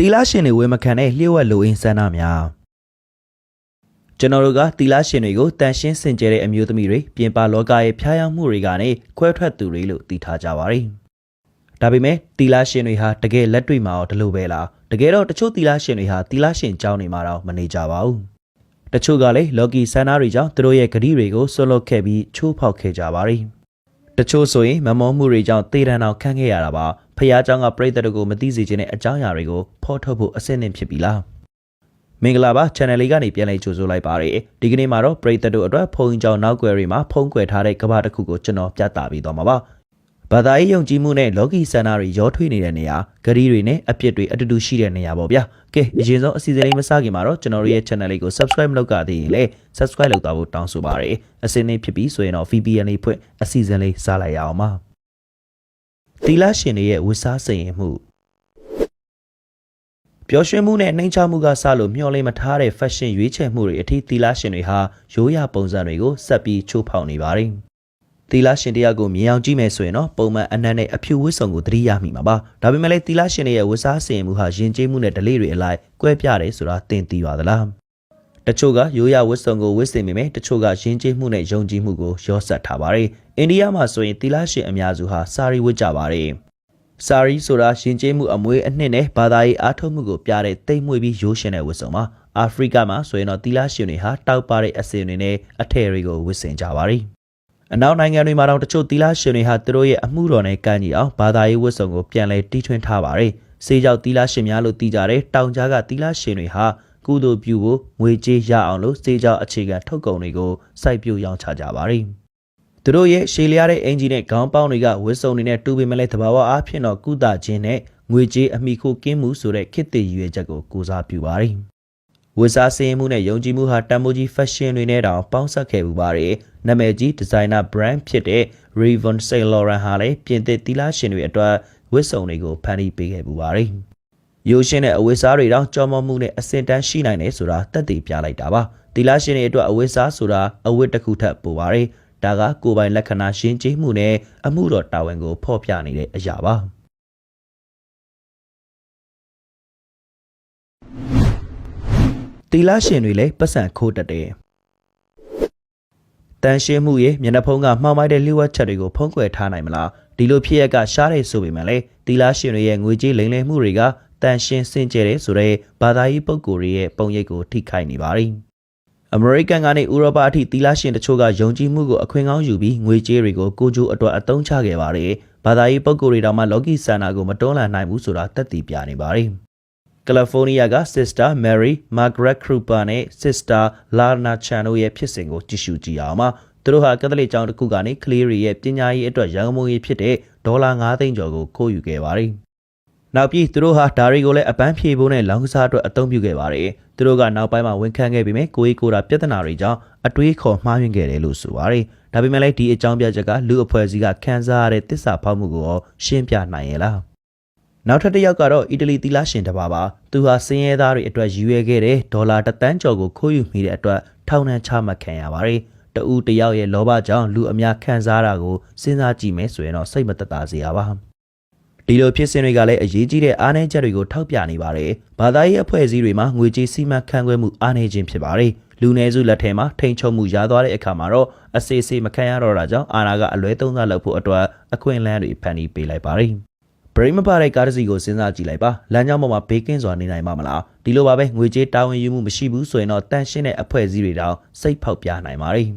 တီလာရှင်တွေဝယ်မခံတဲ့လျှို့ဝှက်လိုအင်းဆန္ဒများကျွန်တော်တို့ကတီလာရှင်တွေကိုတန်ရှင်းစင်ကြယ်တဲ့အမျိုးသမီးတွေပြင်ပလောကရဲ့ဖျားယောင်းမှုတွေကနေခွဲထွက်သူတွေလို့သိထားကြပါတယ်။ဒါပေမဲ့တီလာရှင်တွေဟာတကယ်လက်တွေ့မှာတော့ဒီလိုပဲလားတကယ်တော့တချို့တီလာရှင်တွေဟာတီလာရှင်ကြောင်းနေမှာတော့မနေကြပါဘူး။တချို့ကလည်းလော်ကီဆန္ဒတွေကြောင့်သူတို့ရဲ့ဂတိတွေကိုဆွလွတ်ခဲ့ပြီးချိုးဖောက်ခဲ့ကြပါတယ်။တချို့ဆိုရင်မမောမှုတွေကြောင့်တေးတန်းအောင်ခန့်ခဲ့ရတာပါ ဖះเจ้าကပြိတ္တတို့ကိုမသိစေခြင်းတဲ့အကြောင်းအရာတွေကိုဖော်ထုတ်ဖို့အဆင့်သင့်ဖြစ်ပြီလားမင်္ဂလာပါ channel လေးကနေပြန်လည်ကြိုဆိုလိုက်ပါရစေဒီကနေ့မှာတော့ပြိတ္တတို့အတွက်ဖုန်းကြောင်နောက်ွယ်တွေမှာဖုန်းကွယ်ထားတဲ့ကဘာတစ်ခုကိုကျွန်တော်ပြသပေးသွားမှာပါဘာသာရေးယုံကြည်မှုနဲ့လောကီစန္ဒတွေရောထွေးနေတဲ့နေရာဂရီတွေနဲ့အပြစ်တွေအတူတူရှိတဲ့နေရာပေါ့ဗျာကဲအရင်ဆုံးအစီအစဉ်လေးမစခင်မှာတော့ကျွန်တော်တို့ရဲ့ channel လေးကို subscribe မလုပ်ကြသေးရင်လည်း subscribe လုပ်သွားဖို့တောင်းဆိုပါရစေအစီအစဉ်ဖြစ်ပြီးဆိုရင်တော့ VPN လေးဖွင့်အစီအစဉ်လေးစားလိုက်ရအောင်ပါ တီလာရှင်တွေရဲ့ဝတ်စားစိန်ရင်မှုပျော်ရွှင်မှုနဲ့နှိမ်ချမှုကစလို့မျှော်လင့်မထားတဲ့ fashion ရွေးချယ်မှုတွေအထိတီလာရှင်တွေဟာရိုးရာပုံစံတွေကိုဆက်ပြီးချိုးဖောက်နေပါတယ်။တီလာရှင်တရားကိုမြင်အောင်ကြည့်မယ်ဆိုရင်တော့ပုံမှန်အနက်နဲ့အဖြူဝတ်စုံကိုသတိရမိမှာပါ။ဒါပေမဲ့လည်းတီလာရှင်တွေရဲ့ဝတ်စားစိန်မှုဟာယဉ်ကျေးမှုနဲ့ဓလေ့တွေအလိုက်ကွဲပြားတယ်ဆိုတာသင်သိပါသလား။ တချို့ကရိုးရဝတ်စုံကိုဝတ်ဆင်ပေမဲ့တချို့ကယဉ်ကျေးမှုနဲ့ယုံကြည်မှုကိုရောစပ်ထားပါတယ်။အိန္ဒိယမှာဆိုရင်သီလရှင်အများစုဟာစာရီဝတ်ကြပါတယ်။စာရီဆိုတာယဉ်ကျေးမှုအမွေအနှစ်နဲ့ဘာသာရေးအားထုတ်မှုကိုပြတဲ့တိမ်မွေပြီးရိုးရှင်တဲ့ဝတ်စုံပါ။အာဖရိကမှာဆိုရင်တော့သီလရှင်တွေဟာတောက်ပတဲ့အစင်တွေနဲ့အထည်တွေကိုဝတ်ဆင်ကြပါတယ်။အနောက်နိုင်ငံတွေမှာတော့တချို့သီလရှင်တွေဟာသူတို့ရဲ့အမှုတော်နဲ့ကန့်ညီအောင်ဘာသာရေးဝတ်စုံကိုပြန်လည်တီးထွင်းထားပါတယ်။စေကြောက်သီလရှင်များလို့သိကြတဲ့တောင်ကြားကသီလရှင်တွေဟာ ကုသိုလ်ပြုဖို့ငွေကြေးရအောင်လို့စေကြောက်အခြေခံထုတ်ကုန်တွေကိုစိုက်ပျိုးရောင်းချကြပါတယ်။သူတို့ရဲ့ရှေးလျားတဲ့အင်ဂျီနဲ့ခေါင်းပေါင်းတွေကဝတ်စုံတွေနဲ့တူပေမဲ့လည်းသဘာဝအားဖြင့်တော့ကုသခြင်းနဲ့ငွေကြေးအမိခိုကင်းမှုဆိုတဲ့ခေတ်သစ်ရည်ရွယ်ချက်ကိုကိုးစားပြုပါတယ်။ဝတ်စားစင်မှုနဲ့ယုံကြည်မှုဟာတန်မိုးကြီး fashion တွေနဲ့တောင်ပေါင်းစပ်ခဲ့ပူပါတယ်။နာမည်ကြီး designer brand ဖြစ်တဲ့ Raven Saint Laurent ဟာလည်းပြင်သစ်သီလရှင်တွေအတွက်ဝတ်စုံတွေကိုဖန်တီးပေးခဲ့ပူပါတယ်။ ရိုးရှင်းတဲ့အဝတ်စားတွေတောင်ကြော်မမှုနဲ့အစင်တန်းရှိနိုင်တယ်ဆိုတာသက်သေပြလိုက်တာပါ။သီလရှင်တွေအတွက်အဝတ်စားဆိုတာအဝတ်တစ်ခုထပ်ပိုပါတယ်။ဒါကကိုယ်ပိုင်လက္ခဏာရှင်းကျေးမှုနဲ့အမှုတော်တာဝန်ကိုဖော်ပြနေတဲ့အရာပါ။တီလာရှင်တွေလည်းပတ်စံခိုးတတ်တယ်။တန်ရှင်းမှုရဲ့မျက်နှာဖုံးကမှောင်မိုက်တဲ့လျှို့ဝှက်ချက်တွေကိုဖုံးကွယ်ထားနိုင်မလားဒီလိုဖြစ်ရက်ကရှားတယ်ဆိုပေမဲ့လည်းတီလာရှင်တွေရဲ့ငွေကြေးလိမ်လည်မှုတွေက တန်ရှင်းစင်ကြယ်တယ်ဆိုတဲ့ဘာသာရေးပုံကိုယ်တွေရဲ့ပုံရိပ်ကိုထိခိုက်နေပါတယ်။အမေရိကန်ကနေဥရောပအထိတီလာရှင်တချို့ကယုံကြည်မှုကိုအခွင့်ကောင်းယူပြီးငွေကြေးတွေကိုကိုကြိုးအတွက်အသုံးချခဲ့ပါတယ်။ဘာသာရေးပုံကိုယ်တွေတောင်မှလော်ကီဆန္ဒကိုမတွန်းလှန်နိုင်ဘူးဆိုတာသက်သေပြနေပါတယ်။ကယ်လီဖိုးနီးယားက Sister Mary Margaret Krupa နဲ့ Sister Lana Chan တို့ရဲ့ဖြစ်စဉ်ကိုကြည့်ရှုကြည့်အောင်ပါသူတို့ဟာကက်သလစ်ကျောင်းတစ်ခုကနေကလေးတွေရဲ့ပညာရေးအတွက်ရန်ကုန်ရေးဖြစ်တဲ့ဒေါ်လာ9သိန်းကျော်ကိုခိုးယူခဲ့ပါတယ် နောက်ပြီးသူတို့ဟာဒါတွေကိုလည်းအပန်းဖြေဖို့နဲ့လောင်းကစားအတွက်အသုံးပြုခဲ့ပါတယ်သူတို့ကနောက်ပိုင်းမှာဝန်ခံခဲ့ပေမဲ့ကိုကြီးကိုတာပြဿနာတွေကြောင့်အတွေးခေါ်မှားယွင်းခဲ့တယ်လို့ဆိုပါတယ်ဒါပေမဲ့လည်းဒီအကြောင်းပြချက်ကလူအဖွဲ့အစည်းကခံစားရတဲ့တစ္ဆာဖောက်မှုကိုရောရှင်းပြနိုင်ရဲ့လားနောက်ထပ်တစ်ယောက်ကတော့အီတလီသီလရှင်တစ်ပါးပါသူဟာစင်းရဲသားတွေအတွက်ရည်ရွယ်ခဲ့တဲ့ဒေါ်လာတစ်သန်းကျော်ကိုခိုးယူမိတဲ့အတွက်ထောင်ဒဏ်ချမှတ်ခံရပါတယ်တဦးတစ်ယောက်ရဲ့လောဘကြောင့်လူအများခံစားတာကိုစဉ်းစားကြည့်မယ်ဆိုရင်တော့စိတ်မသက်သာစေရပါ ဒီလိုဖြစ်စဉ်တွေကလည်းအရေးကြီးတဲ့အားနည်းချက်တွေကိုထောက်ပြနေပါတယ်ဘာသာရေးအဖွဲ့အစည်းတွေမှာငွေကြေးစီမံခန့်ခွဲမှုအားနည်းခြင်းဖြစ်ပါတယ်လူနည်းစုလက်ထဲမှာထိန်ချုံမှုရသွားတဲ့အခါမှာတော့အစေစေမခံရတော့တာကြောင့်အာဏာကအလွဲသုံးစားလုပ်ဖို့အတွက်အခွင့်အလမ်းတွေဖန်တီးပေးလိုက်ပါတယ်ဘရိမပါတဲ့ကားတစ်စီးကိုစဉ်းစားကြည့်လိုက်ပါလမ်းကြောင်းပေါ်မှာဘေးကင်းစွာနေနိုင်မှာမလားဒီလိုပါပဲငွေကြေးတာဝန်ယူမှုမရှိဘူးဆိုရင်တော့တန်ရှင်းတဲ့အဖွဲ့အစည်းတွေတောင်စိတ်ဖောက်ပြနိုင်ပါတယ်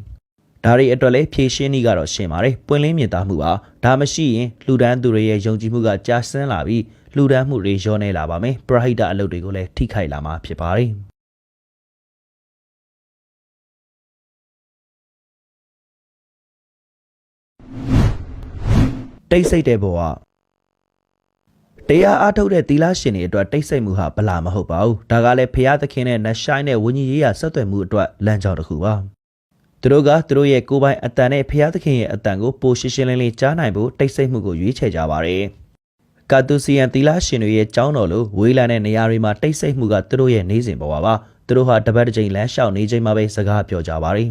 ဒါတွေအတွက်လည်းဖြည့်ရှင်းနည်းကတော့ရှင်းပါတယ်ပွင့်လင်းမြင်သာမှုပါဒါမရှိရင်လှူဒန်းသူတွေရဲ့ယုံကြည်မှုကကြာဆင်းလာပြီးလှူဒန်းမှုတွေလျော့နေလာပါမယ်ပရဟိတအလုပ်တွေကိုလည်းထိခိုက်လာမှာဖြစ်ပါတယ်တိတ်ဆိတ်တဲ့ဘဝတရားအားထုတ်တဲ့သီလရှင်တွေအတွက်တိတ်ဆိတ်မှုဟာဗလာမဟုတ်ပါဘူးဒါကလည်းဖရာသခင်နဲ့နတ်ရှိုင်းတဲ့ဝิญဉ်ရေးရာဆက်သွယ်မှုအတွက်လမ်းကြောင်းတစ်ခုပါ သူတို့ကသူတို့ရဲ့ကိုယ်ပိုင်အတန်နဲ့ဖရာသခင်ရဲ့အတန်ကိုပိုရှင်းရှင်းလင်းလင်းကြားနိုင်ဖို့တိတ်ဆိတ်မှုကိုရွေးချယ်ကြပါတယ်ကာတူစီယန်သီလရှင်တွေရဲ့ကျောင်းတော်လိုဝေးလံတဲ့နေရာတွေမှာတိတ်ဆိတ်မှုကသူတို့ရဲ့နေစဉ်ဘဝပါသူတို့ဟာတပတ်တစ်ကြိမ်လမ်းလျှောက်နေချိန်မှာပဲစကားပြောကြပါတယ်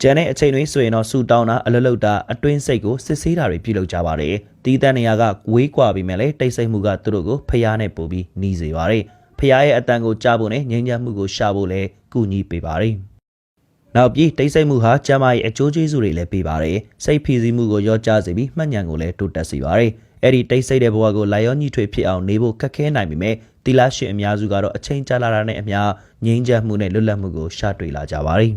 ကျန်တဲ့အချိန်တွေဆိုရင်တော့ဆူတောင်းတာအလလုတ်တာအတွင်းစိတ်ကိုစစ်ဆေးတာတွေပြုလုပ်ကြပါတယ်တီးတန်းနေရာကဝေးကွာပြီးမဲ့လေတိတ်ဆိတ်မှုကသူတို့ကိုဖျားနဲ့ပို့ပြီးနှီးစေပါတယ်ဖျားရဲ့အတန်ကိုကြားဖို့နဲ့ငြိမ်းချမ်းမှုကိုရှာဖို့လဲကူညီပေးပါတယ် နောက်ပြီးတိတ်ဆိတ်မှုဟာကျမ်းမာရေးအကျိုးကျေးဇူးတွေလည်းပေးပါတယ်စိတ်ဖိစီးမှုကိုရောကြစေပြီးမှတ်ဉဏ်ကိုလည်းတိုးတက်စေပါတယ်အဲ့ဒီတိတ်ဆိတ်တဲ့ဘဝကိုလာရောညှိထွေဖြစ်အောင်နေဖို့ခက်ခဲနိုင်ပေမဲ့တီလာရှင်အများစုကတော့အချိန်ကြာလာတာနဲ့အမျှငြိမ်းချမ်းမှုနဲ့လွတ်လပ်မှုကိုရှာတွေ့လာကြပါတယ်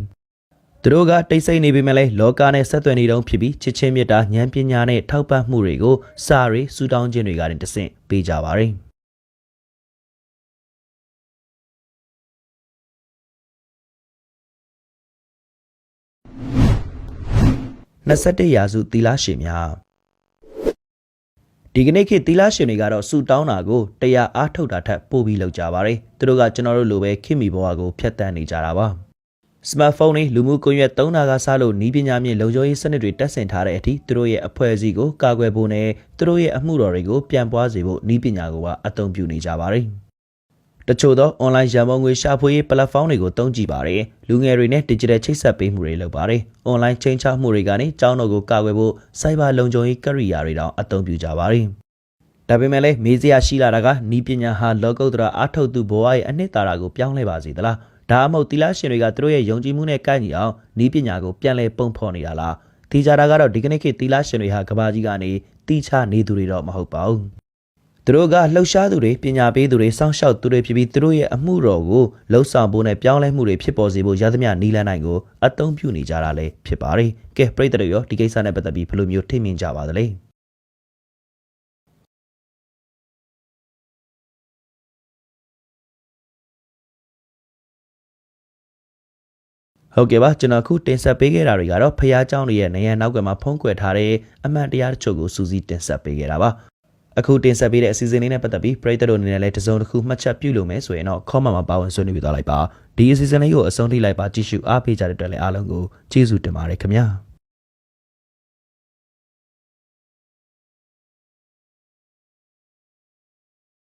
သူတို့ကတိတ်ဆိတ်နေပေမဲ့လည်းလောကနဲ့ဆက်သွယ်နေတုန်းဖြစ်ပြီးချစ်ချင်းမြတ်တာဉာဏ်ပညာနဲ့ထောက်ပံ့မှုတွေကိုစာရေးစူတောင်းခြင်းတွေကတဆင့်ပေးကြပါတယ် 21ရာစုသီလရှင်များဒီကနေ့ခေတ်သီလရှင်တွေကတော့ဆူတောင်းတာကိုတရားအားထုတ်တာထက်ပိုပြီးလုပ်ကြပါတယ်သူတို့ကကျွန်တော်တို့လိုပဲခင်မီဘဝကိုဖျက်ဆီးနေကြတာပါစမတ်ဖုန်းတွေလူမှုကွန်ရက်သုံးတာကစားလို့နီးပညာမြင့်လုံခြုံရေးစနစ်တွေတက်ဆင်ထားတဲ့အထိသူတို့ရဲ့အဖွဲ့အစည်းကိုကာကွယ်ဖို့နဲ့သူတို့ရဲ့အမှုတော်တွေကိုပြန်ပွားစေဖို့နီးပညာကိုပါအသုံးပြုနေကြပါတယ် တချို့သော online ရန်ပုံငွေရှာဖွေရေး platform တွေကိုသုံးကြည့်ပါတယ်။လူငယ်တွေနဲ့ digital ချိတ်ဆက်ပေးမှုတွေလုပ်ပါတယ်။ online ချိန်ချမှုတွေကနေကျောင်းတော်ကိုကာကွယ်ဖို့ cyber လုံခြုံရေး career တွေတောင်အသုံးပြုကြပါတယ်။ဒါပေမဲ့လည်းမေးစရာရှိလာတာကနီးပညာဟာလောကုတ္တရာအထောက်သူဘဝရဲ့အနှစ်သာရကိုပြောင်းလဲပါစေသလား။ဒါအမဟုတ်သီလရှင်တွေကသူတို့ရဲ့ယုံကြည်မှုနဲ့ကိုက်ညီအောင်နီးပညာကိုပြန်လဲပုံဖော်နေတာလား။ဒီကြတာကတော့ဒီကနေ့ခေတ်သီလရှင်တွေဟာကဘာကြီးကနေတီးခြားနေသူတွေတော့မဟုတ်ပါဘူး။ သူတို့ကလှုပ်ရှားသူတွေပညာပေးသူတွေစောင့်ရှောက်သူတွေဖြစ်ပြီးသူတို့ရဲ့အမှုတော်ကိုလှုပ်ဆောင်ဖို့နဲ့ပြောင်းလဲမှုတွေဖြစ်ပေါ်စေဖို့ရသမျှနီးလန်းနိုင်ကိုအသုံးပြုနေကြတာလည်းဖြစ်ပါတယ်။ကဲပြိတ္တတွေရောဒီကိစ္စနဲ့ပတ်သက်ပြီးဘယ်လိုမျိုးထိမြင်ကြပါသလဲ။ဟုတ်ကဲ့ပါကျွန်တော်ခုတင်ဆက်ပေးခဲ့တာတွေကတော့ဖះเจ้าတွေရဲ့နေရနောက်ကွယ်မှာဖုံးကွယ်ထားတဲ့အမှန်တရားတချို့ကိုစူးစီးတင်ဆက်ပေးခဲ့တာပါ အခုတင်ဆက်ပေးတဲ့အစီအစဉ်လေးနဲ့ပတ်သက်ပြီးပရိသတ်တို့အနေနဲ့လည်းတစုံတစ်ခုမှတ်ချက်ပြုလုပ်မယ်ဆိုရင်တော့ comment မှာပါဝင်ဆွေးနွေးပြသွားလိုက်ပါဒီအစီအစဉ်လေးကိုအဆုံးထိလိုက်ပါကြည့်ရှုအားပေးကြတဲ့အတွက်လည်းအားလုံးကိုကျေးဇူးတင်ပါတယ်ခင်ဗျာ